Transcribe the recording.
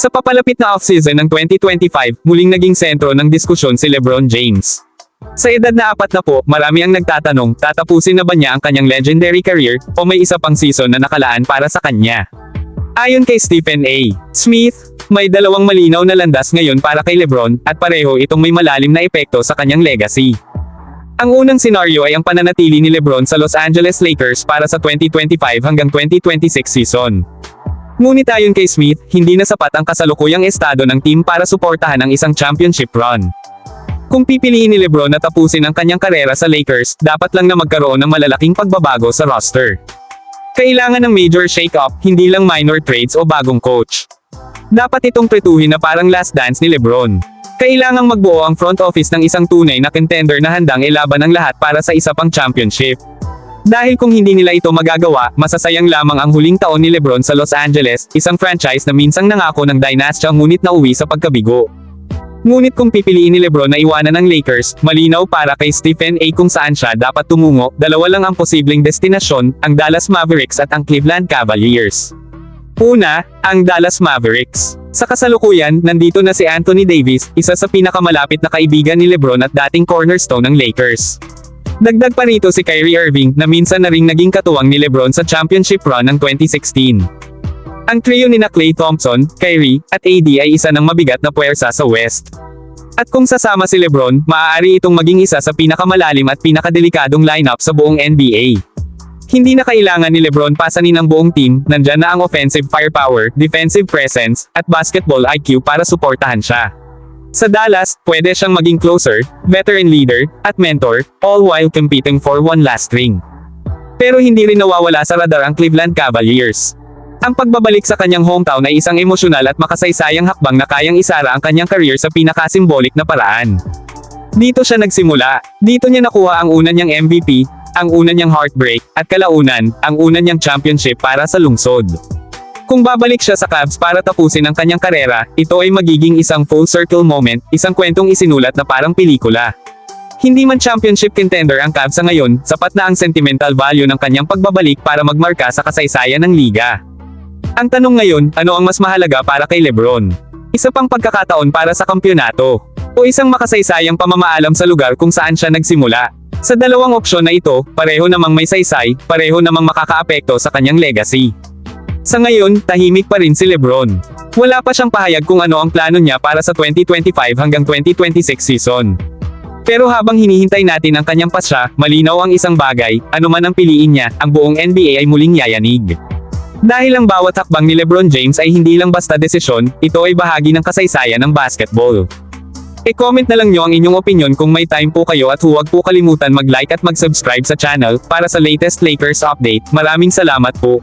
Sa papalapit na offseason ng 2025, muling naging sentro ng diskusyon si Lebron James. Sa edad na apat na po, marami ang nagtatanong, tatapusin na ba niya ang kanyang legendary career, o may isa pang season na nakalaan para sa kanya? Ayon kay Stephen A. Smith, may dalawang malinaw na landas ngayon para kay Lebron, at pareho itong may malalim na epekto sa kanyang legacy. Ang unang senaryo ay ang pananatili ni Lebron sa Los Angeles Lakers para sa 2025 hanggang 2026 season. Ngunit ayon kay Smith, hindi na sapat ang kasalukuyang estado ng team para suportahan ang isang championship run. Kung pipiliin ni Lebron na tapusin ang kanyang karera sa Lakers, dapat lang na magkaroon ng malalaking pagbabago sa roster. Kailangan ng major shake-up, hindi lang minor trades o bagong coach. Dapat itong pretuhin na parang last dance ni Lebron. Kailangang magbuo ang front office ng isang tunay na contender na handang ilaban ang lahat para sa isa pang championship. Dahil kung hindi nila ito magagawa, masasayang lamang ang huling taon ni Lebron sa Los Angeles, isang franchise na minsang nangako ng dynasty ngunit nauwi sa pagkabigo. Ngunit kung pipiliin ni Lebron na iwanan ang Lakers, malinaw para kay Stephen A. kung saan siya dapat tumungo, dalawa lang ang posibleng destinasyon, ang Dallas Mavericks at ang Cleveland Cavaliers. Una, ang Dallas Mavericks. Sa kasalukuyan, nandito na si Anthony Davis, isa sa pinakamalapit na kaibigan ni Lebron at dating cornerstone ng Lakers. Dagdag pa rito si Kyrie Irving na minsan na ring naging katuwang ni Lebron sa championship run ng 2016. Ang trio ni na Klay Thompson, Kyrie, at AD ay isa ng mabigat na puwersa sa West. At kung sasama si Lebron, maaari itong maging isa sa pinakamalalim at pinakadelikadong lineup sa buong NBA. Hindi na kailangan ni Lebron pasanin ang buong team, nandyan na ang offensive firepower, defensive presence, at basketball IQ para suportahan siya. Sa Dallas, pwede siyang maging closer, veteran leader, at mentor, all while competing for one last ring. Pero hindi rin nawawala sa radar ang Cleveland Cavaliers. Ang pagbabalik sa kanyang hometown ay isang emosyonal at makasaysayang hakbang na kayang isara ang kanyang career sa pinakasimbolik na paraan. Dito siya nagsimula, dito niya nakuha ang una niyang MVP, ang una niyang heartbreak, at kalaunan, ang una niyang championship para sa lungsod. Kung babalik siya sa Cavs para tapusin ang kanyang karera, ito ay magiging isang full circle moment, isang kwentong isinulat na parang pelikula. Hindi man championship contender ang Cavs sa ngayon, sapat na ang sentimental value ng kanyang pagbabalik para magmarka sa kasaysayan ng liga. Ang tanong ngayon, ano ang mas mahalaga para kay Lebron? Isa pang pagkakataon para sa kampyonato. O isang makasaysayang pamamaalam sa lugar kung saan siya nagsimula. Sa dalawang opsyon na ito, pareho namang may saysay, pareho namang makakaapekto sa kanyang legacy. Sa ngayon, tahimik pa rin si Lebron. Wala pa siyang pahayag kung ano ang plano niya para sa 2025 hanggang 2026 season. Pero habang hinihintay natin ang kanyang pasya, malinaw ang isang bagay, ano man ang piliin niya, ang buong NBA ay muling yayanig. Dahil ang bawat hakbang ni Lebron James ay hindi lang basta desisyon, ito ay bahagi ng kasaysayan ng basketball. E-comment na lang nyo ang inyong opinion kung may time po kayo at huwag po kalimutan mag-like at mag-subscribe sa channel para sa latest Lakers update. Maraming salamat po.